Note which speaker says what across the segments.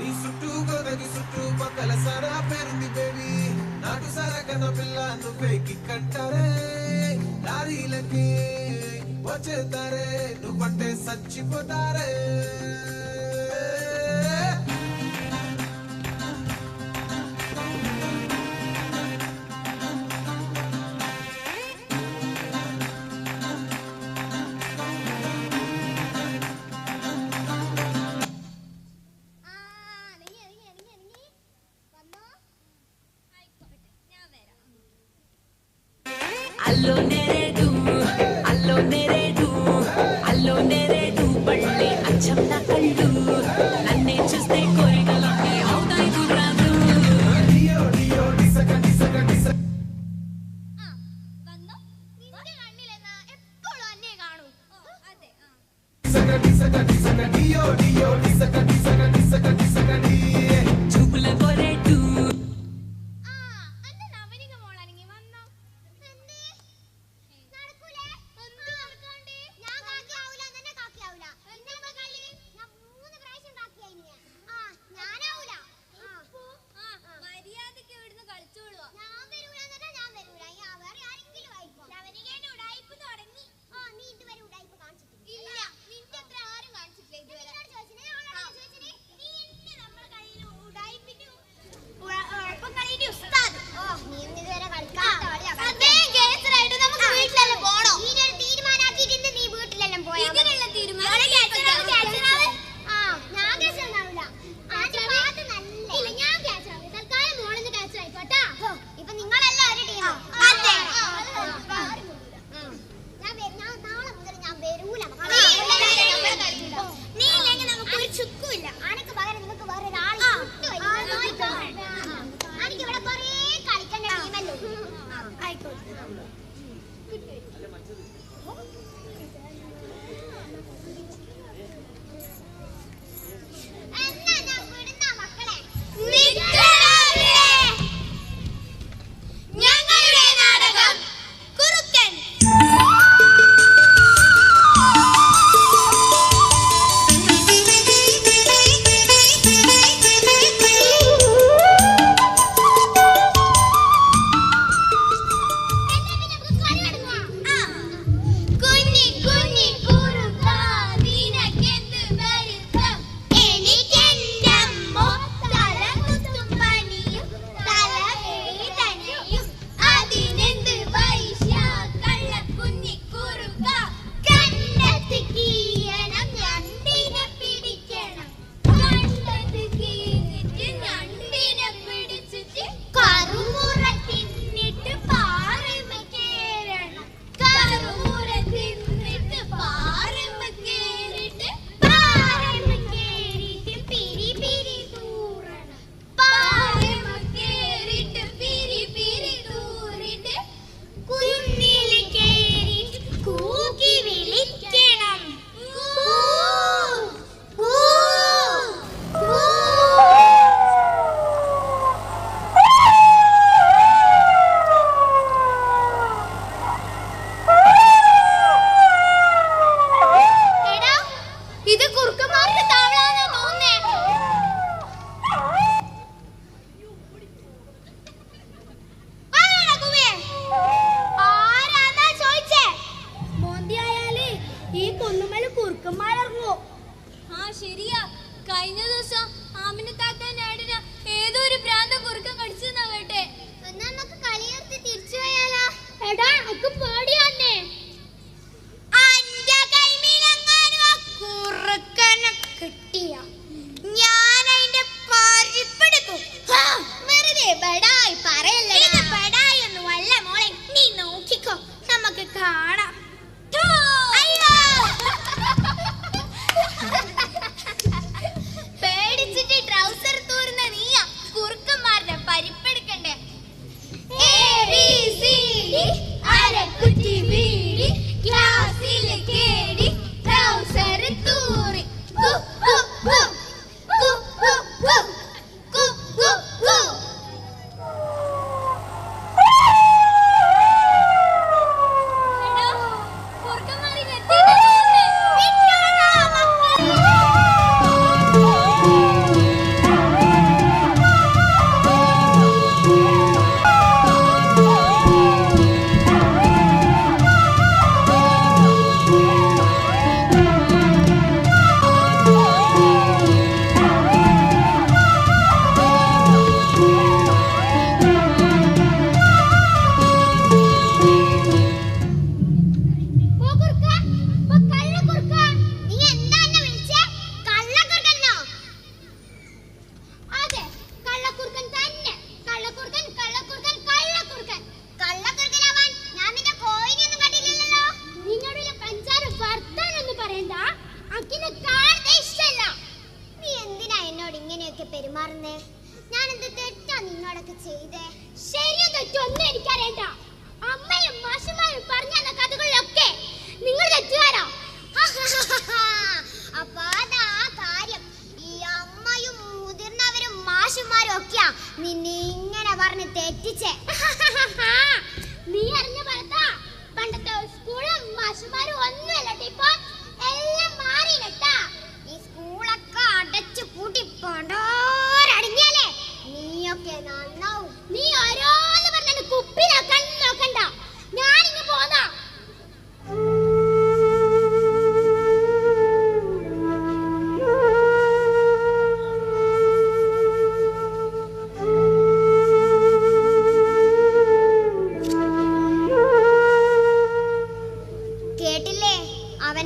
Speaker 1: నీ చుట్టూ గొదగి చుట్టూ పక్కల సరా పెరుంది బేబీ. నాటు సరకన పిల్ల నువ్వే కిక్కంటారే. లారీలకి వచ్చేతారే నువ్వంటే
Speaker 2: సచ్చిపోతారే. Ooh.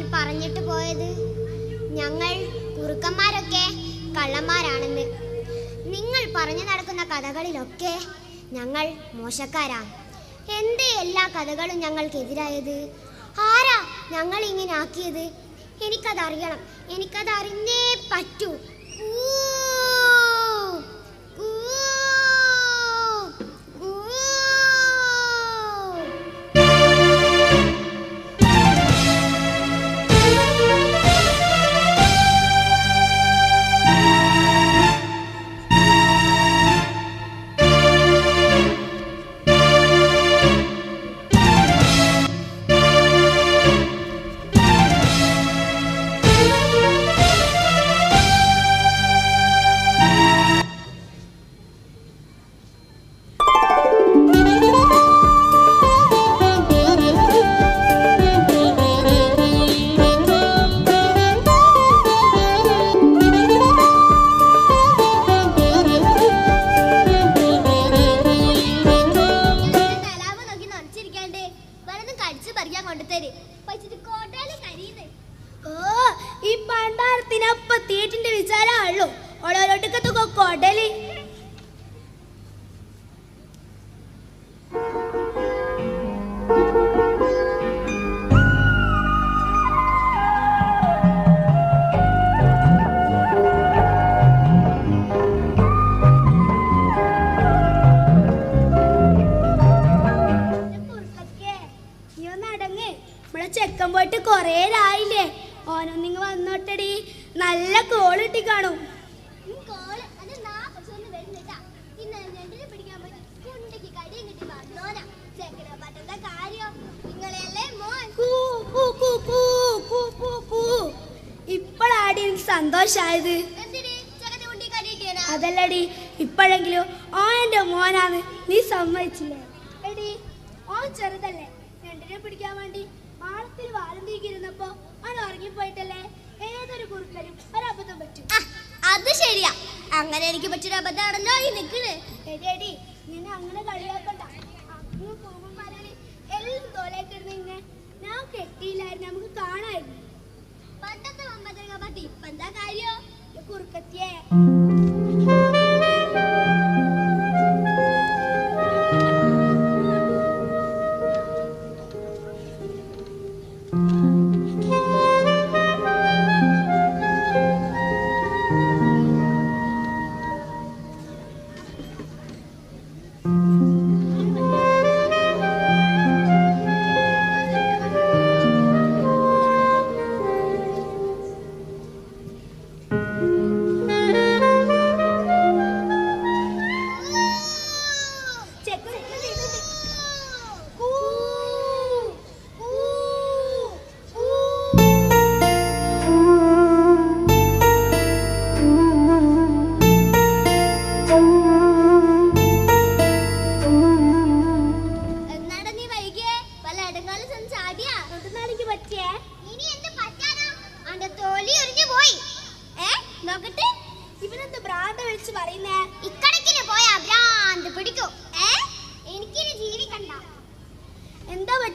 Speaker 2: പറഞ്ഞിട്ട് പോയത്? ഞങ്ങൾ കുറുക്കന്മാരൊക്കെ കള്ളന്മാരാണെന്ന്. നിങ്ങൾ പറഞ്ഞു നടക്കുന്ന കഥകളിലൊക്കെ ഞങ്ങൾ മോശക്കാരാണ് എന്ത് എല്ലാ കഥകളും ഞങ്ങൾക്കെതിരായത്? ആരാ ഞങ്ങൾ ഇങ്ങനെ ആക്കിയത്? എനിക്കതറിയണം. എനിക്കതറിഞ്ഞേ പറ്റൂ.
Speaker 3: ചെറുതല്ലേ? രണ്ടിനെ പിടിക്കാൻ വേണ്ടി മാളത്തിൽ വാലം തീക്കിരുന്നപ്പോ അവൻ ഉറങ്ങിപ്പോയിട്ടല്ലേ? ഏതൊരു കുറുക്കനും ഒരബദ്ധം പറ്റും.
Speaker 2: അത് ശരിയാ. അങ്ങനെ എനിക്ക് പറ്റൊരു അബദ്ധമാണല്ലോ ഈ
Speaker 3: നിക്കുന്നത് ശരിയടി നിന്നെ അങ്ങനെ കളിയാക്കണ്ട. കാണായിരുന്നു
Speaker 2: പണ്ടത്തെ ഒമ്പതരങ്ങ ഇപ്പൊ എന്താ കാര്യോ?
Speaker 3: കുറുക്കത്തിയേ.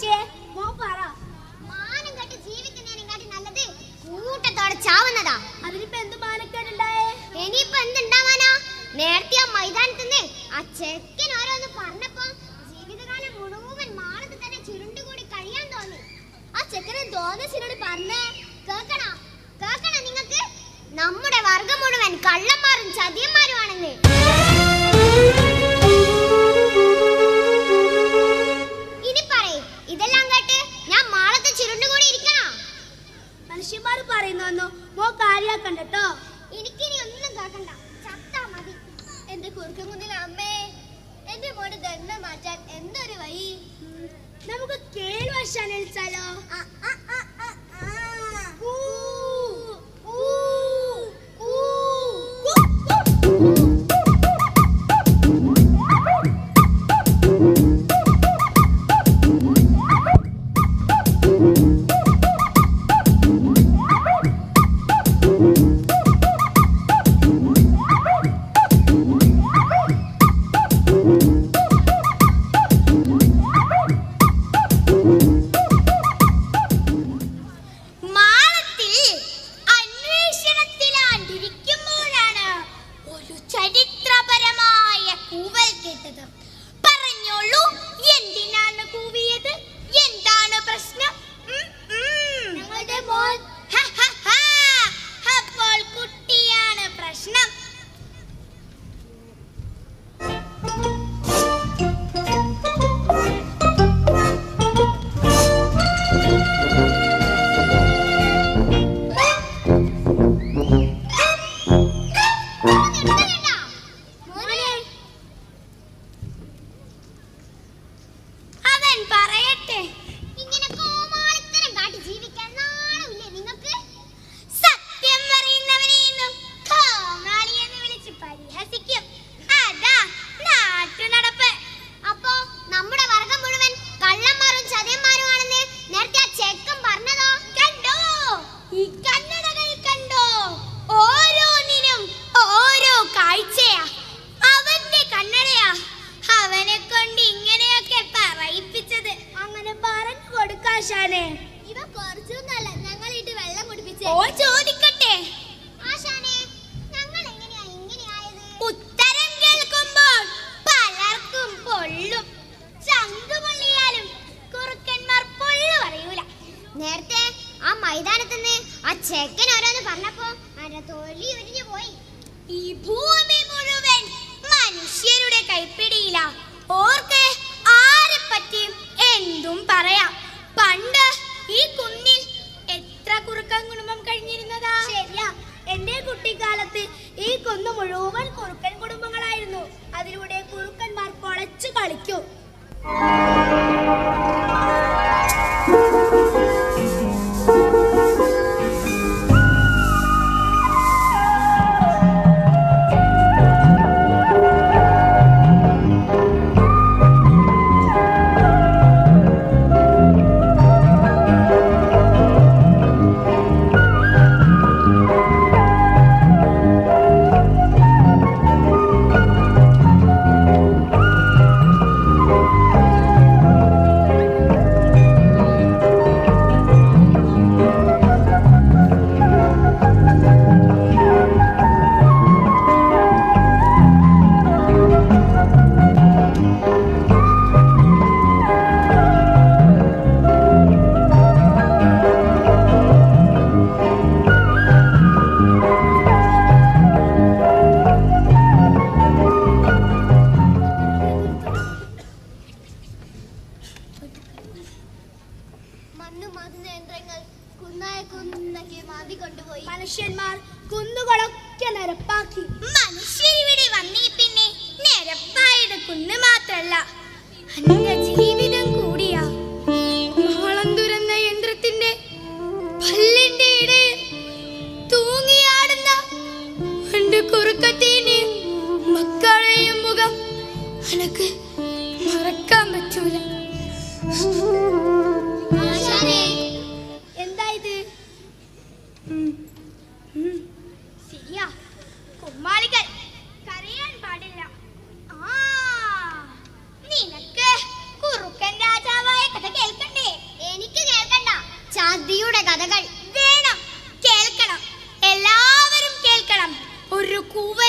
Speaker 2: 接
Speaker 4: നമുക്ക്
Speaker 2: കേൾവശാനിച്ചാലോ ആ വിളിച്ചത് പറഞ്ഞോളൂ എന്തിനാണ് കൂവിയത്? എന്താണ് പ്രശ്നം?
Speaker 4: ഞങ്ങളുടെ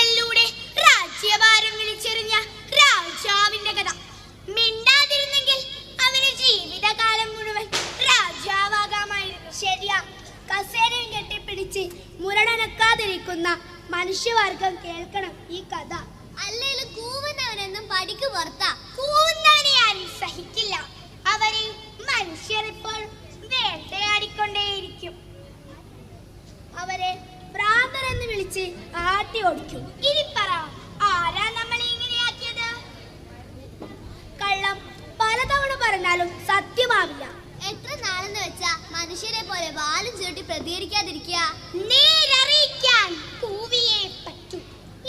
Speaker 2: കണ്ണുകളിലൂടെ രാജ്യഭാരം വിളിച്ചെറിഞ്ഞ രാജാവിന്റെ കഥ. മിണ്ടാതിരുന്നെങ്കിൽ അവന് ജീവിതകാലം മുഴുവൻ രാജാവാകാമായിരുന്നു.
Speaker 4: ശരിയാ. കസേരയും കെട്ടിപ്പിടിച്ച് മുരടനക്കാതിരിക്കുന്ന മനുഷ്യവർഗം കേൾക്കണം ഈ കഥ.
Speaker 2: അല്ലെങ്കിൽ കൂവുന്നവനെന്നും പടിക്ക് പുറത്താ. കൂവുന്നവനെ ആരും സഹിക്കില്ല. അവരെ മനുഷ്യർ ഇപ്പോൾ വേട്ടയാടിക്കൊണ്ടേയിരിക്കും.
Speaker 4: അവരെ എന്ന് വിളിച്ച് ആട്ടി ഓടിക്കും.
Speaker 2: ഇനി പറ ആരാ നമ്മളെ ഇങ്ങനെയാക്കിയത്
Speaker 4: കള്ളം പലതവണ പറഞ്ഞാലും സത്യമാവില്ല.
Speaker 2: എത്ര നാളെന്ന് വെച്ചാ മനുഷ്യരെ പോലെ വാലും ചുരുട്ടി പ്രതികരിക്കാതിരിക്കുക? നേരറിയിക്കാൻ കൂവിയെ പറ്റൂ.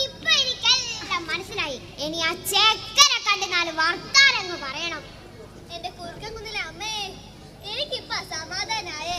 Speaker 2: ഇപ്പൊ എനിക്കെല്ലാം മനസ്സിലായി. ഇനി ആ ചേക്കനെ കണ്ട് നാല് വർത്താനങ്ങ് പറയണം. എന്റെ കുറുക്കൻ കുന്നിലെ അമ്മേ എനിക്കിപ്പോ സമാധാനായ.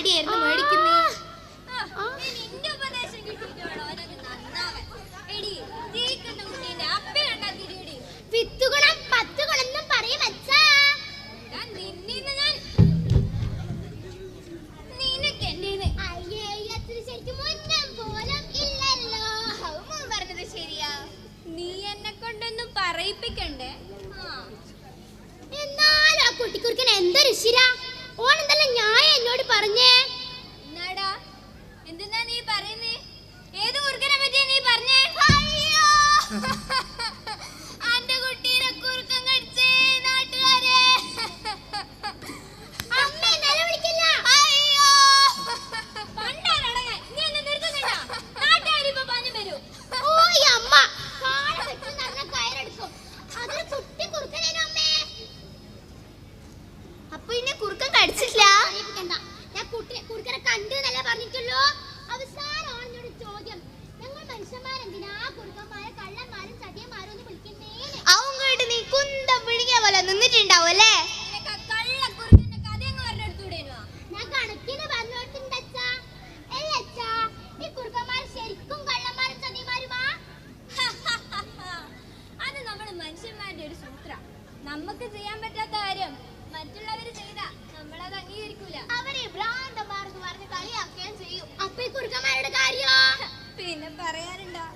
Speaker 2: അടിയായിരുന്നു മേടിക്കുന്നേ. വിത്തുകുളം പത്തുകളെന്നും ആ. എന്തൊരു
Speaker 5: gambarnya നമുക്ക് ചെയ്യാൻ പറ്റാത്ത കാര്യം മറ്റുള്ളവര് ചെയ്താ നമ്മളത് അംഗീകരിക്കൂല.
Speaker 2: അവരെ പറഞ്ഞ് കളിയാക്കുകയും ചെയ്യും. അപ്പൊ ഈ കുറുക്കന്മാരുടെ കാര്യോ?
Speaker 5: പിന്നെ പറയാനുണ്ടോ?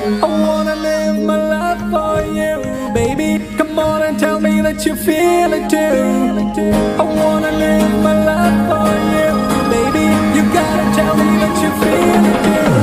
Speaker 2: I wanna live my life
Speaker 5: for you, baby. Come on
Speaker 2: and
Speaker 6: tell me
Speaker 7: that you feel it too.
Speaker 8: I wanna live my life for you, baby. You gotta tell me that you feel it too.